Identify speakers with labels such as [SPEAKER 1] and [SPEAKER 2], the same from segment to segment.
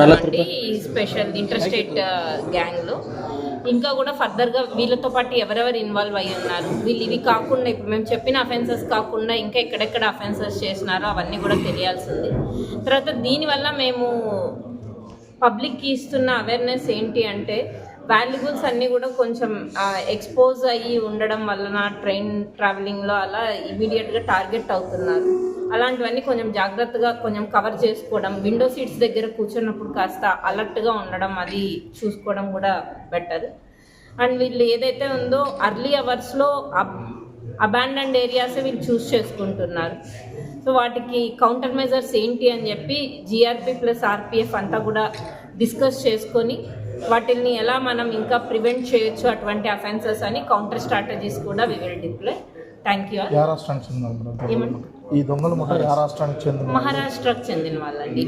[SPEAKER 1] కాబట్టి special interstate గ్యాంగ్లో. ఇంకా కూడా ఫర్దర్గా వీళ్ళతో పాటు ఎవరెవరు ఇన్వాల్వ్ అయ్యి ఉన్నారు? వీళ్ళు ఇవి కాకుండా ఇప్పుడు మేము చెప్పిన అఫెన్సెస్ కాకుండా ఇంకా ఎక్కడెక్కడ అఫెన్సెస్ చేసినారో అవన్నీ కూడా తెలియాల్సింది. తర్వాత దీనివల్ల మేము పబ్లిక్కి ఇస్తున్న అవేర్నెస్ ఏంటి అంటే వాల్యుబుల్స్ అన్నీ కూడా కొంచెం ఎక్స్పోజ్ అయ్యి ఉండడం వలన ట్రైన్ ట్రావెలింగ్లో అలా ఇమీడియట్గా టార్గెట్ అవుతున్నారు. అలాంటివన్నీ కొంచెం జాగ్రత్తగా కొంచెం కవర్ చేసుకోవడం విండో సీట్స్ దగ్గర కూర్చున్నప్పుడు కాస్త అలర్ట్గా ఉండడం అది చూసుకోవడం కూడా బెటర్ అండ్ వీళ్ళు ఏదైతే ఉందో అర్లీ అవర్స్లో అబాండన్డ్ ఏరియాస్ వీళ్ళు చూస్ చేసుకుంటున్నారు. సో వాటికి కౌంటర్ మెజర్స్ ఏంటి అని చెప్పి జిఆర్పి ప్లస్ ఆర్పిఎఫ్ అంతా కూడా డిస్కస్ చేసుకొని వాటిని ఎలా మనం ఇంకా ప్రివెంట్ చేయొచ్చు అటువంటి అఫెన్సెస్ అని కౌంటర్ స్ట్రాటజీస్ కూడా we will deploy thank you
[SPEAKER 2] ఏ రాష్ట్రానికి చెందిన ఈ దొంగల ముఠ ఏ రాష్ట్రానికి చెందిన
[SPEAKER 1] మహారాష్ట్రకు చెందిన వాళ్ళండి.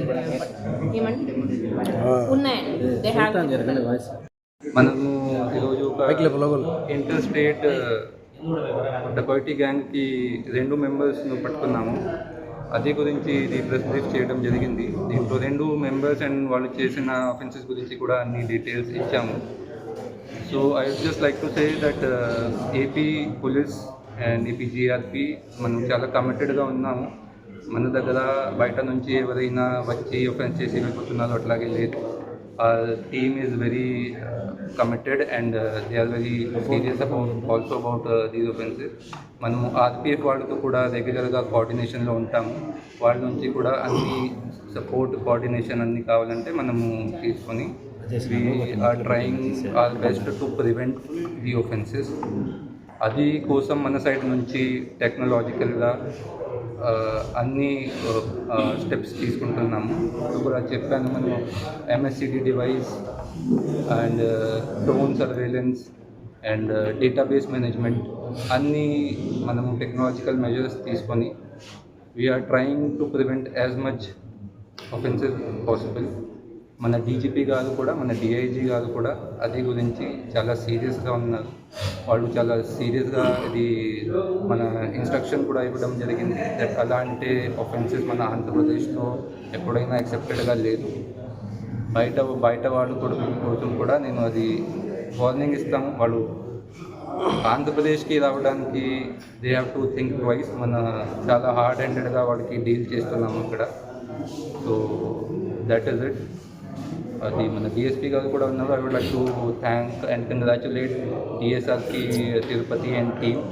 [SPEAKER 1] ఏమండి? ఉన్నాయండి. దే హ్యావ్
[SPEAKER 3] మనము ఈరోజు ఒక ఇంటర్ స్టేట్ డకాయిటీ గ్యాంగ్కి రెండు మెంబర్స్ను పట్టుకున్నాము. అదే గురించి ఇది ప్రెస్ బ్రీఫ్ చేయడం జరిగింది. దీంట్లో రెండు మెంబర్స్ అండ్ వాళ్ళు చేసిన అఫెన్సెస్ గురించి కూడా అన్ని డీటెయిల్స్ ఇచ్చాము. So I just like to say that AP police and AP GRP మనం చాలా కమిటెడ్గా ఉన్నాము. మన దగ్గర బయట నుంచి ఎవరైనా వచ్చి ఒఫెన్స్ చేసి వెళ్ళిపోతున్నారు అట్లాగే లేదు. Team is very committed and they are very serious about also about these offences మనము ఆర్పిఎఫ్ వాళ్ళతో కూడా రెగ్యులర్గా కోఆర్డినేషన్లో ఉంటాము. వాళ్ళ నుంచి కూడా అన్ని సపోర్ట్ కోఆర్డినేషన్ అన్ని కావాలంటే మనము తీసుకొని are trying our best to prevent the offences అది కోసం మన సైడ్ నుంచి టెక్నాలజికల్గా అన్ని స్టెప్స్ తీసుకుంటున్నాము. ఇప్పుడు కూడా చెప్పాను మనం MSCD device and drone surveillance and database management అన్నీ మనము టెక్నాలజికల్ మెజర్స్ తీసుకొని we are trying to prevent as much offences possible మన డీజీపీ గారు కూడా మన డిఐజీ గారు కూడా అది గురించి చాలా సీరియస్గా ఉన్నారు. వాళ్ళు చాలా సీరియస్గా ఇది మన ఇన్స్ట్రక్షన్ కూడా ఇవ్వడం జరిగింది. దట్ అలాంటి ఒఫెన్సెస్ మన ఆంధ్రప్రదేశ్లో ఎప్పుడైనా యాక్సెప్టెడ్గా లేదు. బయట బయట వాళ్ళు కూడా కోసం కూడా నేను అది వార్నింగ్ ఇస్తాము వాళ్ళు ఆంధ్రప్రదేశ్కి రావడానికి they have to think twice మన చాలా హార్డ్ హ్యాండెడ్గా వాళ్ళకి డీల్ చేస్తున్నాము ఇక్కడ. సో దట్ ఈస్ ఇట్ అది మన డిఎస్పీ గారు కూడా ఉన్నారు. I would like to thank and congratulate డిఎస్ఆర్కి Tirupati and team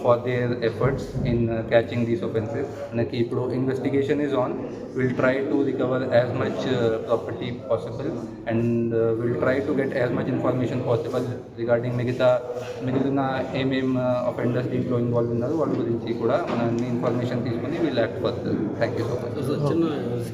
[SPEAKER 3] for their efforts in catching these offences మనకి ఇప్పుడు investigation is on will try to recover as much property possible and will try to get as much information possible regarding మిగతా మిగిలిన ఏమేం offenders దీంట్లో involve ఉన్నారు వాళ్ళ గురించి కూడా మన అన్ని ఇన్ఫర్మేషన్ తీసుకొని will act for thank you so much